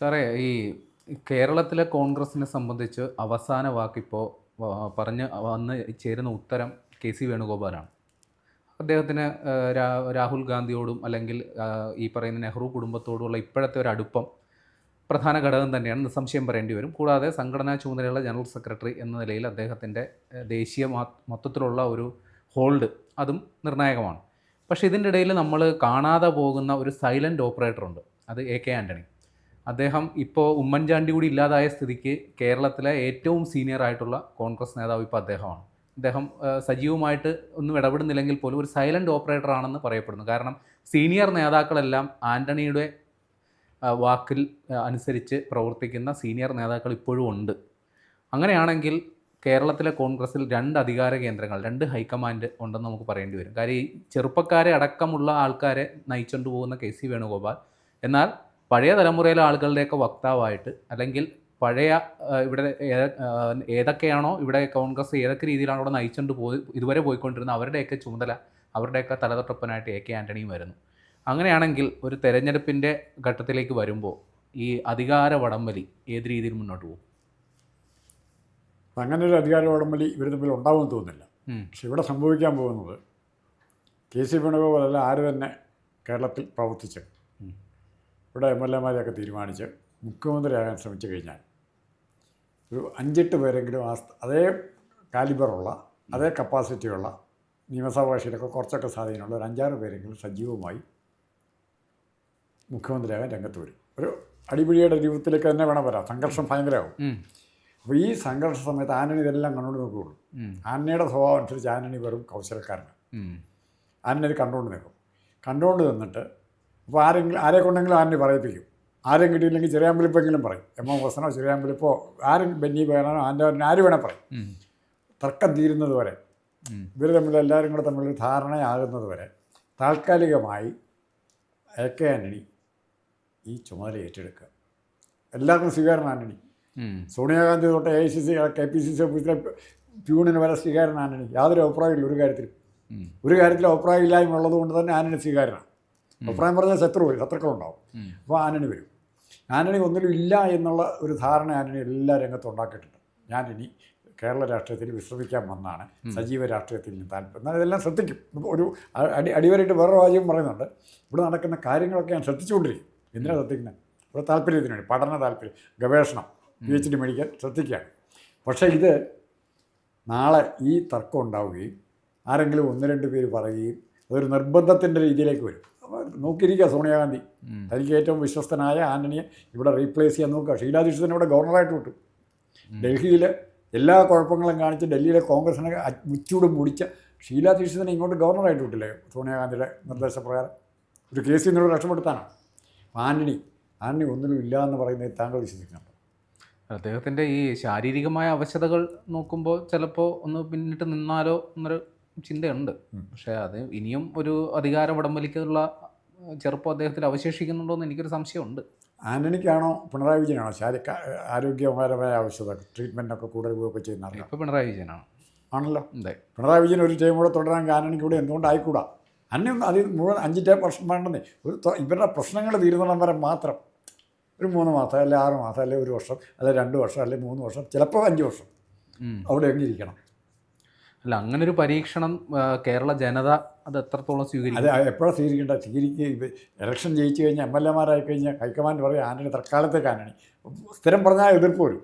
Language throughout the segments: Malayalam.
സാറേ ഈ കേരളത്തിലെ കോൺഗ്രസിനെ സംബന്ധിച്ച് അവസാന വാക്കിപ്പോൾ പറഞ്ഞ് വന്ന് ചേരുന്ന ഉത്തരം കെ സി വേണുഗോപാലാണ്. അദ്ദേഹത്തിന് രാഹുൽ ഗാന്ധിയോടും അല്ലെങ്കിൽ ഈ പറയുന്ന നെഹ്റു കുടുംബത്തോടുമുള്ള ഇപ്പോഴത്തെ ഒരു അടുപ്പം പ്രധാന ഘടകം തന്നെയാണ്. നിസ്സംശയം പറയേണ്ടി വരും. കൂടാതെ സംഘടനാ ചുമതലയുള്ള ജനറൽ സെക്രട്ടറി എന്ന നിലയിൽ അദ്ദേഹത്തിന്റെ ദേശീയ മൊത്തത്തിലുള്ള ഒരു ഹോൾഡ് അതും നിർണായകമാണ്. പക്ഷേ ഇതിന്റെ ഇടയിൽ നമ്മൾ കാണാതെ പോകുന്ന ഒരു സൈലന്റ് ഓപ്പറേറ്ററുണ്ട്. അത് എ കെ ആന്റണി അദ്ദേഹം ഇപ്പോൾ ഉമ്മൻചാണ്ടി കൂടി ഇല്ലാതായ സ്ഥിതിക്ക് കേരളത്തിലെ ഏറ്റവും സീനിയർ ആയിട്ടുള്ള കോൺഗ്രസ് നേതാവ് ഇപ്പോൾ അദ്ദേഹമാണ്. അദ്ദേഹം സജീവമായിട്ട് ഒന്നും ഇടപെടുന്നില്ലെങ്കിൽ പോലും ഒരു സൈലന്റ് ഓപ്പറേറ്റർ ആണെന്ന് പറയപ്പെടുന്നു. കാരണം സീനിയർ നേതാക്കളെല്ലാം ആന്റണിയുടെ വാക്കിൽ അനുസരിച്ച് പ്രവർത്തിക്കുന്ന സീനിയർ നേതാക്കൾ ഇപ്പോഴും ഉണ്ട്. അങ്ങനെയാണെങ്കിൽ കേരളത്തിലെ കോൺഗ്രസിൽ രണ്ട് അധികാര കേന്ദ്രങ്ങൾ രണ്ട് ഹൈക്കമാൻഡ് ഉണ്ടെന്ന് നമുക്ക് പറയേണ്ടി വരും. കാര്യം ഈ ചെറുപ്പക്കാരെ അടക്കമുള്ള ആൾക്കാരെ നയിച്ചുകൊണ്ട് പോകുന്ന കെ സി വേണുഗോപാൽ. എന്നാൽ പഴയ തലമുറയിലെ ആളുകളുടെയൊക്കെ വക്താവായിട്ട് അല്ലെങ്കിൽ പഴയ ഇവിടെ ഏതൊക്കെയാണോ ഇവിടെ കോൺഗ്രസ് ഏതൊക്കെ രീതിയിലാണോ ഇവിടെ നയിച്ചുകൊണ്ട് പോയി ഇതുവരെ പോയിക്കൊണ്ടിരുന്ന അവരുടെയൊക്കെ ചുമതല അവരുടെയൊക്കെ തലതൊട്ടപ്പനായിട്ട് എ കെ ആന്റണിയും വരുന്നു അങ്ങനെയാണെങ്കിൽ ഒരു തെരഞ്ഞെടുപ്പിന്റെ ഘട്ടത്തിലേക്ക് വരുമ്പോൾ ഈ അധികാര വടംവലി ഏത് രീതിയിൽ മുന്നോട്ട് പോകും? അങ്ങനെ ഒരു അധികാര വടംവലി ഇവർ തമ്മിൽ ഉണ്ടാവുമെന്ന് തോന്നുന്നില്ല. പക്ഷെ ഇവിടെ സംഭവിക്കാൻ പോകുന്നത് കെ സി വേണുഗോപാൽ അല്ല ആര് തന്നെ കേരളത്തിൽ പ്രവർത്തിച്ച് ഉം. ഇവിടെ എം എൽ എമാരെയൊക്കെ തീരുമാനിച്ച് മുഖ്യമന്ത്രിയാകാൻ ശ്രമിച്ചു കഴിഞ്ഞാൽ ഒരു അഞ്ചെട്ട് പേരെങ്കിലും ആ അതേ കാലിബറുള്ള അതേ കപ്പാസിറ്റിയുള്ള നിയമസഭാ കക്ഷിയിലൊക്കെ കുറച്ചൊക്കെ സ്വാധീനമുള്ള ഒരു അഞ്ചാറ് പേരെങ്കിലും സജീവമായി മുഖ്യമന്ത്രിയാകാൻ രംഗത്ത് വരും. ഒരു അടിപിടിയുടെ രൂപത്തിലേക്ക് തന്നെ വേണം വരാം. സംഘർഷം ഭയങ്കരമാവും. അപ്പോൾ ഈ സംഘർഷ സമയത്ത് ആന്റണി ഇതെല്ലാം കണ്ടുകൊണ്ട് നോക്കുകയുള്ളൂ ആനയുടെ ആന്റണിയുടെ സ്വഭാവം അനുസരിച്ച് ആന്റണി വെറും കൗശലക്കാരനാണ്. ആന്റണി ഇത് കണ്ടുകൊണ്ട് നിൽക്കും. കണ്ടുകൊണ്ട് നിന്നിട്ട് അപ്പോൾ ആരെങ്കിലും ആരെ കൊണ്ടെങ്കിലും ആരെ പറയിപ്പിക്കും. ആരും കിട്ടിയില്ലെങ്കിൽ ചെറിയാമ്പലിപ്പെങ്കിലും പറയും. എം എം ഹസനോ ചെറിയാമ്പലിപ്പോ ആരും ബെന്നി വേണോ ആന്റെ ആര് വേണേൽ പറയും. തർക്കം തീരുന്നത് വരെ. ഇവർ തമ്മിൽ എല്ലാവരും കൂടെ തമ്മിൽ ധാരണയാകുന്നത് വരെ താൽക്കാലികമായി എ കെ ആന്റണി ഈ ചുമതല ഏറ്റെടുക്കുക. എല്ലാവർക്കും സ്വീകാരൻ ആന്റണി. സോണിയാഗാന്ധി തൊട്ട് A C C K P C C ഓഫീസിലെ പ്യൂണിന് വരെ സ്വീകാരൻ ആന്റണി യാതൊരു അഭിപ്രായമില്ല ഒരു കാര്യത്തിലും. ഒരു കാര്യത്തിൽ അഭിപ്രായമില്ലായ്മ ഉള്ളത് കൊണ്ട് തന്നെ ആന്റണി സ്വീകാരനാണ് അഭിപ്രായം പറഞ്ഞാൽ ശത്രു ശത്രുക്കളുണ്ടാവും ഉം. അപ്പോൾ ആന്റണി വരും. ആന്റണി ഒന്നിലും ഇല്ല എന്നുള്ള ഒരു ധാരണ ആന്റണി എല്ലാ രംഗത്തും ഉണ്ടാക്കിയിട്ടുണ്ട്. ഞാൻ ഇനി കേരള രാഷ്ട്രീയത്തിൽ വിശ്രമിക്കാൻ വന്നാണ്. സജീവ രാഷ്ട്രീയത്തിൽ നിന്ന് താല്പര്യം എന്നാൽ ഇതെല്ലാം ശ്രദ്ധിക്കും. ഒരു അടി അടിവരായിട്ട് വേറൊരു വാചകം പറയുന്നുണ്ട്. ഇവിടെ നടക്കുന്ന കാര്യങ്ങളൊക്കെ ഞാൻ ശ്രദ്ധിച്ചുകൊണ്ടിരിക്കും. എന്തിനാണ് ശ്രദ്ധിക്കുന്നത് ഇവിടെ താല്പര്യത്തിന് വേണ്ടി പഠന താല്പര്യം ഗവേഷണം പി എച്ച് ഡി മേടിക്കാൻ ശ്രദ്ധിക്കുകയാണ്. പക്ഷേ ഇത് നാളെ ഈ തർക്കം ഉണ്ടാവുകയും ആരെങ്കിലും ഒന്ന് രണ്ട് പേര് പറയുകയും അതൊരു നിർബന്ധത്തിന്റെ രീതിയിലേക്ക് വരും. നോക്കിയിരിക്കുക സോണിയാഗാന്ധി. തനിക്ക് ഏറ്റവും വിശ്വസ്തനായ ആന്റണിയെ ഇവിടെ റീപ്ലേസ് ചെയ്യാൻ നോക്കുക. ഷീലാ ദീക്ഷിതിനെ ഇവിടെ ഗവർണറായിട്ട് വിട്ടു. ഡൽഹിയിൽ എല്ലാ കുഴപ്പങ്ങളും കാണിച്ച് ഡൽഹിയിലെ കോൺഗ്രസിനെ മുച്ചൂടും മുടിച്ച ഷീലാ ദീക്ഷിതിനെ ഇങ്ങോട്ട് ഗവർണറായിട്ട് വിട്ടില്ലേ സോണിയാഗാന്ധിയുടെ നിർദ്ദേശപ്രകാരം? ഒരു കേസിൽ നിന്നോട് രക്ഷപ്പെടുത്താനാണ് ആന്റണി ആന്റണി ഒന്നിനും ഇല്ല എന്ന് പറയുന്നത് താങ്കൾ വിശ്വസിക്കുന്നുണ്ടോ? അദ്ദേഹത്തിന്റെ ഈ ശാരീരികമായ അവശതകൾ നോക്കുമ്പോൾ ചിലപ്പോൾ ഒന്ന് പിന്നിട്ട് നിന്നാലോ എന്നൊരു ചിന്തയുണ്ട്. പക്ഷേ അത് ഇനിയും ഒരു അധികാര വടംവലിക്കുള്ള ചെറുപ്പം അദ്ദേഹത്തിൽ അവശേഷിക്കുന്നുണ്ടോ എന്ന് എനിക്കൊരു സംശയമുണ്ട്. ആന്റണിക്കാണോ പിണറായി വിജയനാണോ? ശാരീരിക ആരോഗ്യപരമായ ആവശ്യത ട്രീറ്റ്മെന്റൊക്കെ കൂടുതൽ ഉപയോഗം ചെയ്യുന്ന ഇപ്പോൾ പിണറായി വിജയനാണ്. ആണല്ലോ. അതെ. പിണറായി വിജയൻ ഒരു ടൈം കൂടെ തുടരാൻ ആന്റണിക്ക് കൂടെ എന്തുകൊണ്ട് ആയിക്കൂടാ അന്നെ അതിൽ മുഴുവൻ അഞ്ച് ടൈം പ്രശ്നം വേണ്ടെന്നേ ഒരു ഇവരുടെ പ്രശ്നങ്ങൾ തീരുന്നിടം വരെ മാത്രം. ഒരു മൂന്ന് മാസം അല്ലെ ആറ് മാസം അല്ലെ ഒരു വർഷം അല്ലെ രണ്ട് വർഷം അല്ലെ മൂന്ന് വർഷം ചിലപ്പോൾ അഞ്ച് വർഷം. അവിടെ എങ്ങിരിക്കണം അല്ല അങ്ങനെ ഒരു പരീക്ഷണം കേരള ജനത അത് എത്രത്തോളം സ്വീകരിക്കും? അത് എപ്പോഴാണ് സ്വീകരിക്കേണ്ട? സ്വീകരിക്കുക ഇലക്ഷൻ ജയിച്ചു കഴിഞ്ഞാൽ എം എൽ എമാരായി കഴിഞ്ഞാൽ ഹൈക്കമാൻഡ് പറയും ആന്റണി തൽക്കാലത്തേക്ക് ആന്റണി. സ്ഥിരം പറഞ്ഞാൽ എതിർപ്പ് വരും.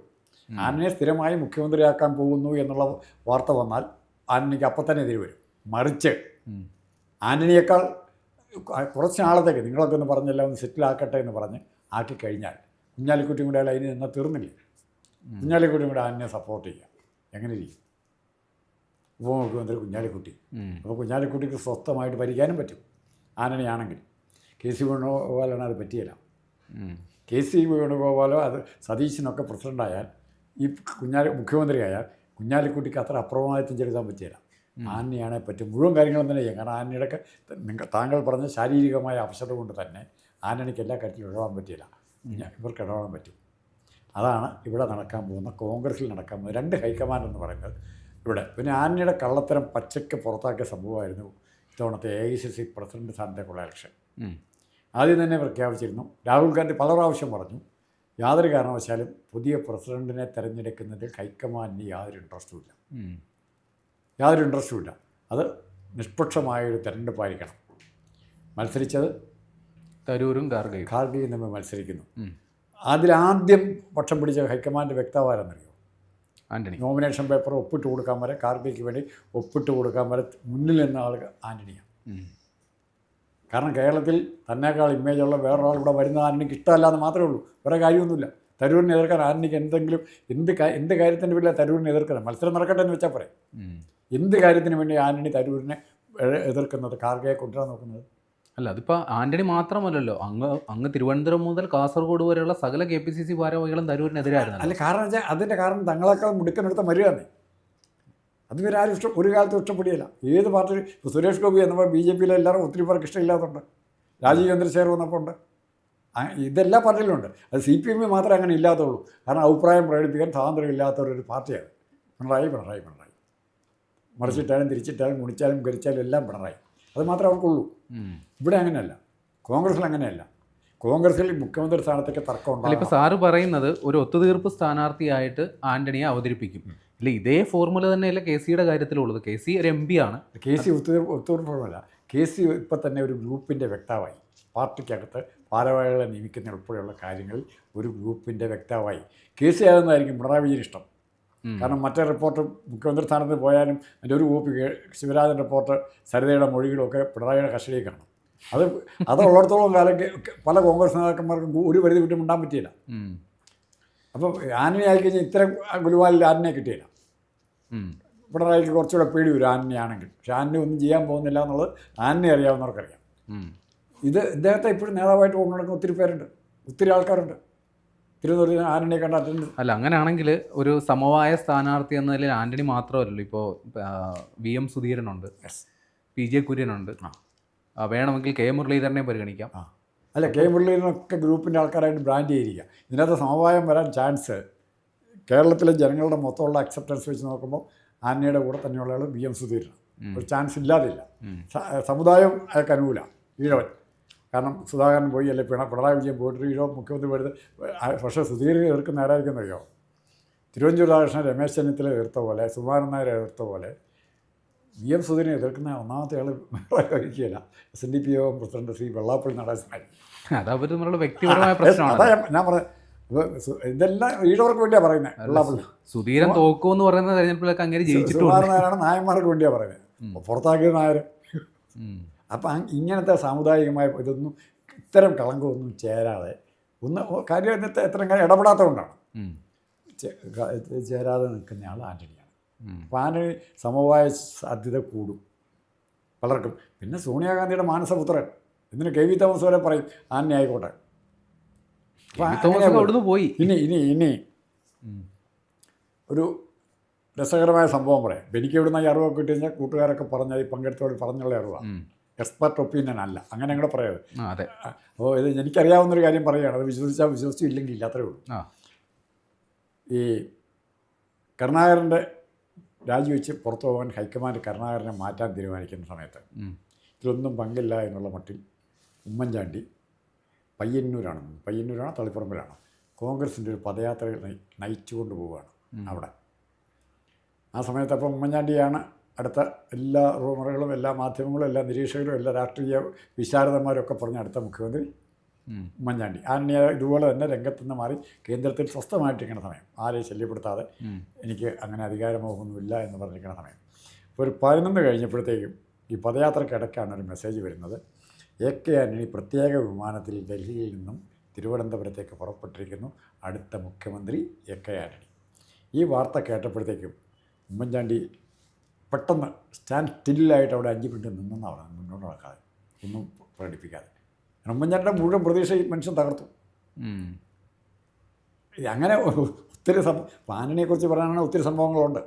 ആന്റണിയെ സ്ഥിരമായി മുഖ്യമന്ത്രിയാക്കാൻ പോകുന്നു എന്നുള്ള വാർത്ത വന്നാൽ ആന്റണിക്ക് അപ്പം തന്നെ എതിര് വരും. മറിച്ച്. ആന്റണിയേക്കാൾ കുറച്ച് നാളത്തേക്ക് നിങ്ങളൊക്കെ ഒന്ന് പറഞ്ഞല്ല ഒന്ന് സെറ്റിലാക്കട്ടെ എന്ന് പറഞ്ഞ് ആക്കി കഴിഞ്ഞാൽ കുഞ്ഞാലിക്കുട്ടിയും കൂടെ അതിന് നിന്നാൽ തീർന്നില്ല. കുഞ്ഞാലിക്കുട്ടിയും കൂടെ ആന്റണിയെ സപ്പോർട്ട് ചെയ്യുക എങ്ങനെ ഇരിക്കും? ഉപമുഖ്യമന്ത്രി കുഞ്ഞാലിക്കുട്ടി. അപ്പോൾ കുഞ്ഞാലിക്കുട്ടിക്ക് സ്വസ്ഥമായിട്ട് ഭരിക്കാനും പറ്റും. ആനനെയാണെങ്കിൽ. കെ സി വേണുഗോപാലാണ് അത് പറ്റിയില്ല. കെ സി വേണുഗോപാലോ അത് സതീശനൊക്കെ പ്രസിഡന്റായാൽ ഈ കുഞ്ഞാലി മുഖ്യമന്ത്രിയായാൽ കുഞ്ഞാലിക്കുട്ടിക്ക് അത്ര അപ്രമാദിത്വം ചെലുത്താൻ പറ്റിയില്ല. ആനയാണെ പറ്റും. മുഴുവൻ കാര്യങ്ങളും തന്നെ ചെയ്യും. കാരണം ആനയുടെ നിങ്ങൾ താങ്കൾ പറഞ്ഞ ശാരീരികമായ അവശത കൊണ്ട് തന്നെ ആനണിക്ക് എല്ലാ കാര്യത്തിലും ഇടപെടാൻ പറ്റിയില്ല. ഇവർക്ക് ഇടപെടാൻ പറ്റും. അതാണ് ഇവിടെ നടക്കാൻ പോകുന്ന കോൺഗ്രസിൽ നടക്കാൻ പോകുന്ന രണ്ട് ഹൈക്കമാൻഡ് എന്ന് പറയുന്നത് ഇവിടെ. പിന്നെ ആന്റണിയുടെ കള്ളത്തരം പച്ചയ്ക്ക് പുറത്താക്കിയ സംഭവമായിരുന്നു ഇത്തവണത്തെ A I C C president സ്ഥാനത്തേക്കുള്ള election. ആദ്യം തന്നെ പ്രഖ്യാപിച്ചിരുന്നു. രാഹുൽ ഗാന്ധി പല പ്രാവശ്യം പറഞ്ഞു യാതൊരു കാരണവശാലും പുതിയ പ്രസിഡന്റിനെ തിരഞ്ഞെടുക്കുന്നതിൽ ഹൈക്കമാൻഡിന് യാതൊരു ഇൻട്രസ്റ്റും ഇല്ല. യാതൊരു ഇൻട്രസ്റ്റും ഇല്ല. അത് നിഷ്പക്ഷമായൊരു തിരഞ്ഞെടുപ്പായിരിക്കണം. മത്സരിച്ചത് തരൂരും ഖാർഗയും ഖാർഗയും തമ്മിൽ മത്സരിക്കുന്നു. അതിലാദ്യം പക്ഷം പിടിച്ച ഹൈക്കമാൻഡ് വ്യക്താവാരെന്നറിയോ ആന്റണി. നോമിനേഷൻ പേപ്പർ ഒപ്പിട്ട് കൊടുക്കാൻ വരെ കാർബിക്ക് വേണ്ടി ഒപ്പിട്ട് കൊടുക്കാൻ വരെ മുന്നിൽ നിന്ന ആൾ ആന്റണിയാണ് കാരണം കേരളത്തിൽ തന്നേക്കാൾ ഇമേജുള്ള വേറൊരാൾ ഇവിടെ വരുന്ന ആന്റണിക്ക് ഇഷ്ടമല്ല എന്ന് മാത്രമേ ഉള്ളൂ. വേറെ കാര്യമൊന്നുമില്ല. തരൂരിനെ എതിർക്കാൻ ആന്റണിക്ക് എന്തെങ്കിലും എന്ത് എന്ത് കാര്യത്തിന് വേണ്ടി തരൂരിനെ എതിർക്കണം മത്സരം നടക്കട്ടെ എന്ന് വെച്ചാൽ പറയാം എന്ത് കാര്യത്തിന് വേണ്ടി ആന്റണി തരൂരിനെ എതിർക്കുന്നത്? കാർഗയെ കൊണ്ടുവരാൻ നോക്കുന്നത്? അല്ല അതിപ്പോൾ ആന്റണി മാത്രമല്ലല്ലോ. അങ്ങ് അങ്ങ് തിരുവനന്തപുരം മുതൽ കാസർഗോഡ് വരെയുള്ള സകല കെ പി സി സി ഭാരവാഹികളും തരൂരിനെതിരായിരുന്നു അല്ല കാരണം വെച്ചാൽ അതിന്റെ കാരണം തങ്ങളെക്കാൾ മുടുക്കനെടുത്ത മരുവാണ് അത് ഇവർ ആരും ഇഷ്ടം ഒരു കാലത്തും ഇഷ്ടപ്പെടുകയില്ല ഏത് പാർട്ടി ഇപ്പോൾ സുരേഷ് ഗോപി എന്നപ്പോൾ ബി ജെ പിയിലെ എല്ലാവരും ഒത്തിരി പേർക്ക് ഇഷ്ടമില്ലാത്തതുണ്ട്. രാജീവ് ചന്ദ്രശേഖർ വന്നപ്പോൾ ഉണ്ട്. ഇതെല്ലാ പാർട്ടിയിലും ഉണ്ട്. അത് സി പി എമ്മിൽ മാത്രമേ അങ്ങനെ ഇല്ലാത്തുള്ളൂ. കാരണം അഭിപ്രായം പ്രകടിപ്പിക്കാൻ സ്വാതന്ത്ര്യം ഇല്ലാത്തവരൊരു പാർട്ടിയാണ്. പിണറായി പിണറായി പിണറായി. മറിച്ചിട്ടാലും തിരിച്ചിട്ടാലും മുണിച്ചാലും ഗരിച്ചാലും എല്ലാം പിണറായി. അത് മാത്രമേ അവർക്കുള്ളൂ. ഇവിടെ അങ്ങനെയല്ല. കോൺഗ്രസ്സിൽ അങ്ങനെയല്ല. കോൺഗ്രസിൽ മുഖ്യമന്ത്രി സ്ഥാനത്തേക്ക് തർക്കം അല്ല ഇപ്പൊ സാറ് പറയുന്നത് ഒരു ഒത്തുതീർപ്പ് സ്ഥാനാർത്ഥിയായിട്ട് ആന്റണിയെ അവതരിപ്പിക്കും. ഇല്ല ഇതേ ഫോർമുല തന്നെയല്ല കെ സിയുടെ കാര്യത്തിലുള്ളത്. കെ സി ഒരു എം പി ആണ്. കെ സി ഒത്തുതീർപ്പ് ഫോർമുല. കെ സി ഇപ്പം തന്നെ ഒരു ഗ്രൂപ്പിന്റെ വ്യക്താവായി. പാർട്ടിക്കകത്ത് ഭാരവാഹികളെ നിയമിക്കുന്ന ഉൾപ്പെടെയുള്ള കാര്യങ്ങളിൽ ഒരു ഗ്രൂപ്പിന്റെ വ്യക്താവായി. കെ സി ആകുന്നതായിരിക്കും പിണറായി വിജയൻ ഇഷ്ടം. കാരണം മറ്റേ റിപ്പോർട്ട് മുഖ്യമന്ത്രി സ്ഥാനത്ത് പോയാലും അതിന്റെ ഒരു കോപ്പി ശിവരാജൻ റിപ്പോർട്ട് സരിതയുടെ മൊഴികളൊക്കെ പിണറായിയുടെ കസ്റ്റഡിയിൽ കാണും. അത് അതുള്ളിടത്തോളം കാലം പല കോൺഗ്രസ് നേതാക്കന്മാർക്കും ഒരു പരിധി കുറ്റം മിണ്ടാൻ പറ്റിയില്ല. അപ്പോൾ അപ്പം ആന്റണി ആയിക്കഴിഞ്ഞാൽ ഇത്തരം ഗുരുവാലിൽ ആനിനെ കിട്ടിയില്ല. പിണറായിക്ക് കുറച്ചുകൂടെ പേടി വരും ആന്റണിയാണെങ്കിൽ. പക്ഷെ ആനിനെ ഒന്നും ചെയ്യാൻ പോകുന്നില്ല എന്നുള്ളത് ആനിനെ അറിയാവുന്നവർക്കറിയാം. ഇത് ഇദ്ദേഹത്തെ ഇപ്പോഴും നേതാവായിട്ട് കൊണ്ടു നടക്കുന്ന ഒത്തിരി പേരുണ്ട്. ഒത്തിരി ആൾക്കാരുണ്ട്. തിരുവനന്തപുരത്ത് ആന്റണിയെ കണ്ട അല്ല അങ്ങനെയാണെങ്കിൽ ഒരു സമവായ സ്ഥാനാർത്ഥി എന്ന നിലയിൽ ആന്റണി മാത്രമല്ലല്ലോ. ഇപ്പോൾ വി എം സുധീരനുണ്ട്. പി ജെ കുര്യനുണ്ട്. വേണമെങ്കിൽ കെ മുരളീധരനെ പരിഗണിക്കാം. ആ. അല്ല കെ മുരളീധരനൊക്കെ ഗ്രൂപ്പിന്റെ ആൾക്കാരായിട്ട് ബ്രാൻഡ് ചെയ്തിരിക്കുക. ഇതിനകത്ത് സമവായം വരാൻ ചാൻസ് കേരളത്തിലെ ജനങ്ങളുടെ മൊത്തമുള്ള അക്സെപ്റ്റൻസ് വെച്ച് നോക്കുമ്പോൾ ആന്റണിയുടെ കൂടെ തന്നെയുള്ള ആൾ വി എം സുധീരൻ ഒരു ചാൻസ് ഇല്ലാതില്ല. സമുദായം അയാൾക്ക് അനുകൂല ഈഴവൻ. കാരണം സുധാകരൻ പോയി അല്ലെ പിണ പിണറായി വിജയൻ പോയിട്ട് മുഖ്യമന്ത്രി പോയത് പക്ഷേ സുധീരനെ എതിർക്കുന്ന ആരായിരിക്കും അറിയോ? തിരുവഞ്ചൂർ രാധാകൃഷ്ണൻ രമേശ് ചെന്നിത്തല എതിർത്ത പോലെ സുകുമാരൻ നായർ എതിർത്ത പോലെ വി എം സുധീരനെ എതിർക്കുന്ന ഒന്നാമത്തെ ആൾ കഴിക്കുകയില്ല S N D P Yogam president Shri Vellappally നടേശനായി. വ്യക്തിപരമായ പ്രശ്നമാണ്. അതാ ഞാൻ- പറഞ്ഞത് ഇതെല്ലാം ഈഴവർക്ക് വേണ്ടിയാണ് പറയുന്നത് വെള്ളാപ്പള്ളി. സുധീരൻ തോക്കുമെന്ന് പറയുന്ന തെരഞ്ഞെടുപ്പിലൊക്കെ അങ്ങനെ ജയിച്ചിട്ടുണ്ട്. സുകുമാരൻ നായരാണ് നായന്മാർക്ക് വേണ്ടിയാണ് പറയുന്നത് പുറത്താക്കിയത് നായർ. അപ്പം ഇങ്ങനത്തെ സാമുദായികമായ ഇതൊന്നും ഇത്തരം കളങ്കമൊന്നും ചേരാതെ ഒന്ന് കാര്യം ഇന്നത്തെ എത്ര കാര്യം ഇടപെടാത്തതുകൊണ്ടാണ്. ചേരാതെ നിൽക്കുന്ന ആൾ ആന്റണിയാണ് അപ്പം അപ്പോൾ ആന്റണി സമവായ സാധ്യത കൂടും. പലർക്കും. പിന്നെ സോണിയാഗാന്ധിയുടെ മാനസപുത്രൻ. ഇതിന് കെ വി തോമസ് വരെ പറയും ആന്റണി ആയിക്കോട്ടെ. പോയി. ഇനി ഇനി ഇനി ഒരു രസകരമായ സംഭവം പറയാം. എനിക്ക് ഇവിടുന്ന് ഈ അറിവൊക്കെ കിട്ടി കഴിഞ്ഞാൽ കൂട്ടുകാരൊക്കെ പറഞ്ഞാൽ ഈ പങ്കെടുത്തവർ പറഞ്ഞുള്ള അറിവാണ്. എക്സ്പെർട്ട് ഒപ്പീനിയൻ അല്ല. അങ്ങനെ അങ്ങോട്ട് പറയാതെ അതെ. അപ്പോൾ ഇത് എനിക്കറിയാവുന്നൊരു കാര്യം പറയുകയാണ്. അത് വിശ്വസിച്ചാൽ വിശ്വസിച്ചു ഇല്ലെങ്കിൽ ഇല്ല അത്രേ ഉള്ളൂ. ഈ കരുണാകരന്റെ രാജിവെച്ച് പുറത്തു പോകാൻ ഹൈക്കമാൻഡ് കരുണാകരനെ മാറ്റാൻ തീരുമാനിക്കുന്ന സമയത്ത്. ഇതിലൊന്നും പങ്കില്ല എന്നുള്ള മട്ടിൽ ഉമ്മൻചാണ്ടി പയ്യന്നൂരാണ് പയ്യന്നൂരാണ് തളിപ്പറമ്പിലാണ്? കോൺഗ്രസിന്റെ ഒരു പദയാത്ര നയി- നയിച്ചുകൊണ്ട് പോവുകയാണ് അവിടെ. ആ സമയത്ത് അപ്പം ഉമ്മൻചാണ്ടിയാണ് അടുത്ത എല്ലാ റൂമറുകളും എല്ലാ മാധ്യമങ്ങളും എല്ലാ നിരീക്ഷകരും എല്ലാ രാഷ്ട്രീയ വിശാരദന്മാരൊക്കെ പറഞ്ഞ അടുത്ത മുഖ്യമന്ത്രി. ഉമ്മൻചാണ്ടി. ആന്യ ഇതുപോലെ തന്നെ രംഗത്ത് നിന്ന് മാറി കേന്ദ്രത്തിൽ സ്വസ്ഥമായിട്ടിരിക്കുന്ന സമയം. ആരെയും ശല്യപ്പെടുത്താതെ എനിക്ക് അങ്ങനെ അധികാരമോഹമൊന്നുമില്ല എന്ന് പറഞ്ഞിരിക്കുന്ന സമയം. ഇപ്പോൾ ഒരു പതിനൊന്ന് കഴിഞ്ഞപ്പോഴത്തേക്കും ഈ പദയാത്രക്കിടയ്ക്കാണ് ഒരു മെസ്സേജ് വരുന്നത്. എ കെ ആന്റണി പ്രത്യേക വിമാനത്തിൽ ഡൽഹിയിൽ നിന്നും തിരുവനന്തപുരത്തേക്ക് പുറപ്പെട്ടിരിക്കുന്നു. അടുത്ത മുഖ്യമന്ത്രി എ കെ ആന്റണി. ഈ വാർത്ത കേട്ടപ്പോഴത്തേക്കും ഉമ്മൻചാണ്ടി പെട്ടെന്ന് സ്റ്റാൻഡ് സ്റ്റില്ലായിട്ട് അവിടെ അഞ്ച് മിനിറ്റ് നിന്നെന്നാണ് മുന്നോട്ട് നടക്കാതെ ഒന്നും പ്രകടിപ്പിക്കാതെ. ഉമ്മൻചാണ്ടിയുടെ മുഴുവൻ പ്രതീക്ഷ ഈ മനുഷ്യൻ തകർത്തു. അങ്ങനെ ഒത്തിരി സംഭവം ആനനെക്കുറിച്ച് ആന്റണിയെക്കുറിച്ച് പറയാനാണെങ്കിൽ ഒത്തിരി സംഭവങ്ങളുണ്ട്.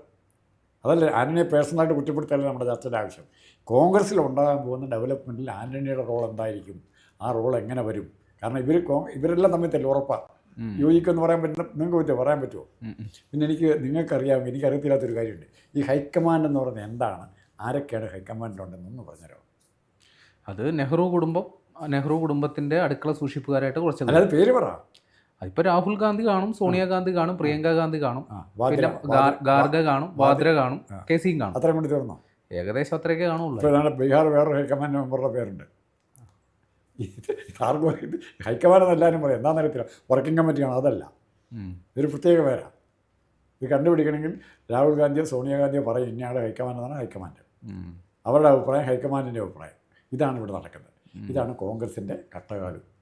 അതല്ല ആന്റണിയെ പേഴ്സണലായിട്ട് കുറ്റപ്പെടുത്തല്ല നമ്മുടെ ചർച്ചയുടെ ആവശ്യം. കോൺഗ്രസ്സിൽ ഉണ്ടാകാൻ പോകുന്ന ഡെവലപ്മെന്റിൽ ആന്റണിയുടെ റോൾ എന്തായിരിക്കും? ആ റോൾ എങ്ങനെ വരും? കാരണം ഇവർ ഇവരെല്ലാം തമ്മിൽ തന്നെ ഉറപ്പാണ്. യോജിക്കുമെന്ന് പറയാൻ പറ്റുന്ന നിങ്ങൾക്ക് പറ്റുമോ? പറയാൻ പറ്റുമോ. പിന്നെ എനിക്ക് നിങ്ങൾക്കറിയാം എനിക്കറിയത്തില്ലാത്തൊരു കാര്യമുണ്ട്. ഈ ഹൈക്കമാൻഡ് എന്ന് പറയുന്നത് എന്താണ്? ആരൊക്കെയാണ് ഹൈക്കമാൻഡിലുണ്ടെന്നൊന്ന് പറഞ്ഞുതരാം അത് നെഹ്റു കുടുംബം നെഹ്റു കുടുംബത്തിന്റെ അടുക്കള സൂക്ഷിപ്പുകാരായിട്ട് കുറച്ച് അതായത് പേര് പറ. അതിപ്പോൾ രാഹുൽ ഗാന്ധി കാണും സോണിയാഗാന്ധി കാണും പ്രിയങ്ക ഗാന്ധി കാണും. പിന്നെ ഗാർഗ കാണും വാദ്ര. കാണും കെ സിയും കാണും. അത്രയും തീർന്നോ? ഏകദേശം അത്രയൊക്കെ കാണുള്ളൂ. ബീഹാർ വേറൊരു ഹൈക്കമാൻഡ് മെമ്പറുടെ പേരുണ്ട്. ഇത് ഹൈക്കമാൻഡ് എന്ന് എല്ലാവരും പറയും. എന്താണെന്ന് അറിയത്തില്ല വർക്കിംഗ് കമ്മിറ്റിയാണ്. അതല്ല. ഒരു ഇതൊരു പ്രത്യേക പേരാണ് ഇത് കണ്ടുപിടിക്കണമെങ്കിൽ രാഹുൽ ഗാന്ധിയോ സോണിയാഗാന്ധിയോ പറയും ഇന്നയാളുടെ ഹൈക്കമാൻഡ് എന്നാണ് ഹൈക്കമാൻഡ്. അവരുടെ അഭിപ്രായം ഹൈക്കമാൻഡിന്റെ അഭിപ്രായം. ഇതാണ് ഇവിടെ നടക്കുന്നത്. ഇതാണ് കോൺഗ്രസിന്റെ കട്ടകാലം.